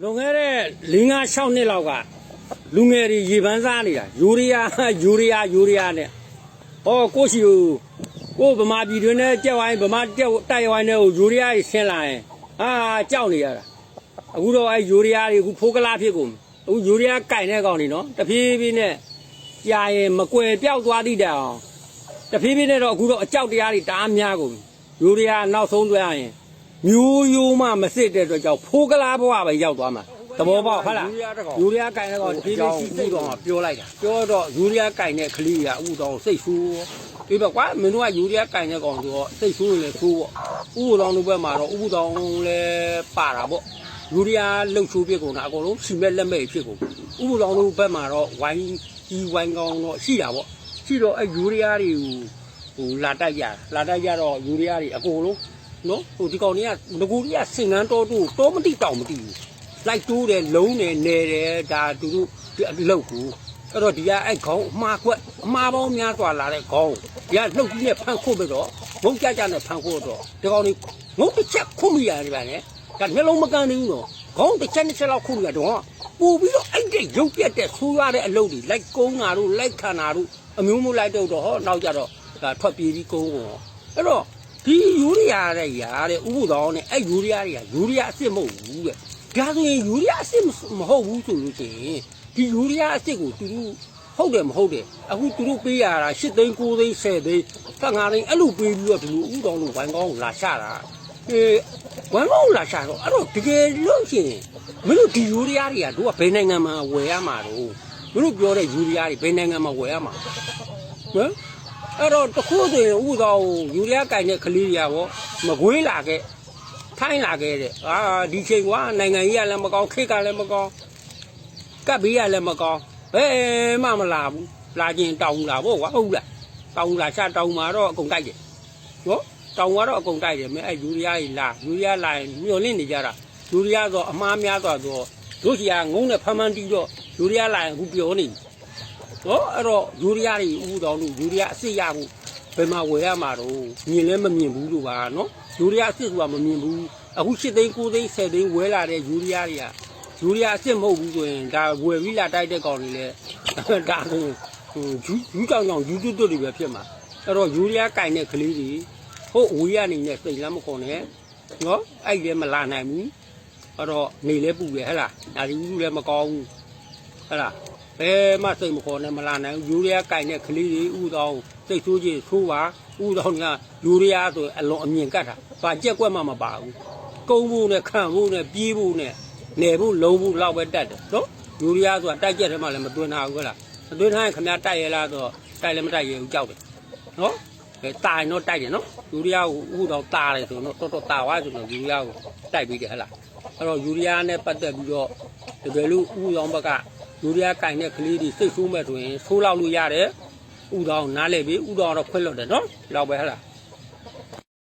လွန်ခဲ့တဲ့၄၅6နှစ်လောက်ကလူငယ်တွေရေပန်းစားနေတာယူရီးယားယူရီးယားယူရီးယားနဲ့ဟောကိုရှိကိုကိုဗမာပြည်တွင်းနဲ့ကြက်ဝိုင်းဗမာကြက်တိုက်ဝိုင်းနဲ့ကိုယူရီးယားကြီးဆင်းလာရင်အာကြောက်နေရတာအခုတော့အဲယူရီးယားတွေအခုဖိုးကလားဖြစ်ကုန်ပြီအခုယူရီးယားကင်တဲ့ကောင်တွေနော်တဖြည်းဖြည်းနဲ့ကြာရင်မကွယ်ပြောက်သွားသည့်တိုင်အောင်တဖြည်းဖြည်းနဲ့တော့အခုတော့အကြောက်တရားတွေတအားများကုန်ပြီယူရီးယားနောက်ဆုံးတွေ့ရရင် မျိုးရိုးမှမစစ်တဲ့အတွက်ကြောင့်ဖိုးကလားဘဝပဲရောက်သွားမှာသဘောပေါက်ဟုတ်လားယူရီးယားတစ်ကောင်ယူရီးယားကင်တဲ့ကောင်ဖြည်းဖြည်းစီးစီးတော့ပြောလိုက်တာပြောတော့ယူရီးယားကင်တဲ့ကလေးကဥတော်စိတ်ဆိုးဒီဘက်ကွာမင်းတို့ကယူရီးယားကင်တဲ့ကောင်ဆိုတော့စိတ်ဆိုးလေဆိုးပေါ့ဥတော်တို့ဘက်မှာတော့ဥတော်လည်းပါတာပေါ့ယူရီးယားလှုပ်ရှိုးပြကုန်တာအကုန်လုံးစီမဲ့လက်မဲ့ဖြစ်ကုန်ဥတော်တို့ဘက်မှာတော့ဝိုင်းကြီးဝိုင်းကောင်းတော့ရှိတာပေါ့ရှိတော့အဲယူရီးယားတွေကိုဟိုလာတိုက်ကြလာတိုက်ကြတော့ယူရီးယားတွေအကုန်လုံး နော်ဟိုဒီကောင်တွေကငကူကြီးကစင်ကန်းတော်တူတောမတိတောင်မတိဘူးလိုက်တိုးတယ်လုံးတယ်နယ်တယ်ဒါသူတို့ဒီလောက်ကူအဲ့တော့ဒီကအဲ့ခေါင်းအမှားခွက်အမှားပေါင်းများစွာလာတဲ့ခေါင်းဒီကလှုပ်ကြီးနဲ့ဖန်ခုတ်ပြီးတော့ငုံကြကြနဲ့ဖန်ခုတ်တော့ဒီကောင်တွေငုံတစ်ချက်ခုတ်မိရတယ်ဗျာလေဒါနှလုံးမကန်သေးဘူးနော်ခေါင်းတစ်ချက်တစ်ချက်လောက်ခုတ်မိရတော့ပူပြီးတော့အဲ့တဲ့ရုပ်ပြက်တဲ့ဆိုးရတဲ့အလုပ်တွေလိုက်ကုန်းတာတို့လိုက်ခံတာတို့အမျိုးမျိုးလိုက်တော့တော့ဟောနောက်ကြတော့ဒါထွက်ပြေးပြီးကုန်းကုန်အဲ့တော့ ဒီယူရီးယားတဲ့ຢာတဲ့ဥပုသောင်းနဲ့အဲ့ယူရီးယားတွေကယူရီးယားအစ်စ်မဟုတ်ဘူးတဲ့ဒါဆိုရင်ယူရီးယားအစ်စ်မဟုတ်ဘူးဆိုလို့ရှိရင်ဒီယူရီးယားအစ်စ်ကိုသူတို့ဟုတ်တယ်မဟုတ်တယ်အခုသူတို့ပေးရတာ8သိန်း9သိန်း10သိန်း15သိန်းအဲ့လိုပေးပြီးတော့ဒီလိုဥတောင်းလို့ဝိုင်းကောင်းကိုလာချတာအေးဝိုင်းကောင်းကိုလာချတော့အဲ့တော့တကယ်လို့ရှိရင်မင်းတို့ဒီယူရီးယားတွေကတို့ကဘယ်နိုင်ငံမှာဝယ်ရမှာတော့မင်းတို့ပြောတဲ့ယူရီးယားတွေဘယ်နိုင်ငံမှာဝယ်ရမှာဟမ် အဲ့တော့တခုဆိုရင်ဥပဒေယူရီးယားကင်တဲ့ကလေးတွေကဗောမကွေးလာခဲ့ထိုင်းလာခဲ့တဲ့အာဒီချိန်ကွာနိုင်ငံကြီးကလည်းမကောင်းခေတ်ကလည်းမကောင်းကပ်ဘေးကလည်းမကောင်းဘယ်မှမလာဘူးလာခြင်းတောင်းလာဗောကွာဟုတ်လားတောင်းလာချတောင်းมาတော့အကုန်တိုက်တယ်နော်တောင်းကတော့အကုန်တိုက်တယ်မင်းအဲ့ယူရီးယားကြီးလာယူရီးယားလာရင်မျောလင့်နေကြတာယူရီးယားဆိုအမားများသွားဆိုတို့စီကငုံနဲ့ဖမ်းဖမ်းတီးတော့ယူရီးယားလာရင်အခုပြောနေပြီ နော်အဲ့တော့ယူရီးယားတွေဥတော်လို့ယူရီးယားအစ်စ်ရဖို့ဘယ်မှာဝယ်ရမှာတော့မြင်လဲမမြင်ဘူးလို့ပါနော်ယူရီးယားအစ်စ်ဆိုတာမမြင်ဘူးအခု8သိန်း9သိန်း10သိန်းဝယ်လာတဲ့ယူရီးယားတွေကယူရီးယားအစ်စ်မဟုတ်ဘူးဆိုရင်ဒါဝယ်ပြီးလာတိုက်တဲ့ကောင်တွေလဲဒါဆိုဟိုယူယူကြောင်ကြောင်ယူတွတ်တွတ်တွေပဲဖြစ်မှာအဲ့တော့ယူရီးယားကင်တဲ့ကလေးတွေဟုတ်အဝေးကနေနဲ့စိတ်လမ်းမခေါ်နဲ့နော်အဲ့ဒီလည်းမလာနိုင်ဘူးအဲ့တော့နေလဲပူတယ်ဟဲ့လားဒါဒီဦးလည်းမကောင်းဘူးဟဲ့လား ဘယ်မှစိတ်မခေါ်နဲ့မလာနိုင်ဘူးယူရီးယားကင်တဲ့ကလေးတွေဥတော်စိတ်ဆိုးကြီးဆိုးပါဥတော်ကယူရီးယားဆိုအလွန်အမြင်ကတ်တာဘာကြက်ကွက်မှမပါဘူးကုန်းဖို့နဲ့ခံဖို့နဲ့ပြေးဖို့နဲ့နေဖို့လုံးဖို့လောက်ပဲတတ်တယ်နော်ယူရီးယားဆိုတာတိုက်ကြက်ထဲမှာလည်းမတွင်တာဘူးဟဲ့လားမတွင်ထားရင်ခမရတိုက်ရလားဆိုတော့တိုက်လည်းမတိုက်ရဘူးကြောက်တယ်နော်အဲတာရင်တော့တိုက်တယ်နော်ယူရီးယားကိုဥတော်တာတယ်ဆိုတော့တော်တော်တာသွားဆိုတော့ယူရီးယားကိုတိုက်ပြီးတယ်ဟဲ့လားအဲ့တော့ယူရီးယားနဲ့ပတ်သက်ပြီးတော့တကယ်လို့ဥတော်ဘက်က ယူရီးယားကင်တဲ့ကလေးတွေစိတ်ဆိုးမဲ့ဆိုရင်ဆိုးလောက်လို့ရတယ်ဥတော်နားလဲပြီဥတော်တော့ခွင့်လွတ်တယ်နော်လောက်ပဲဟဲ့လား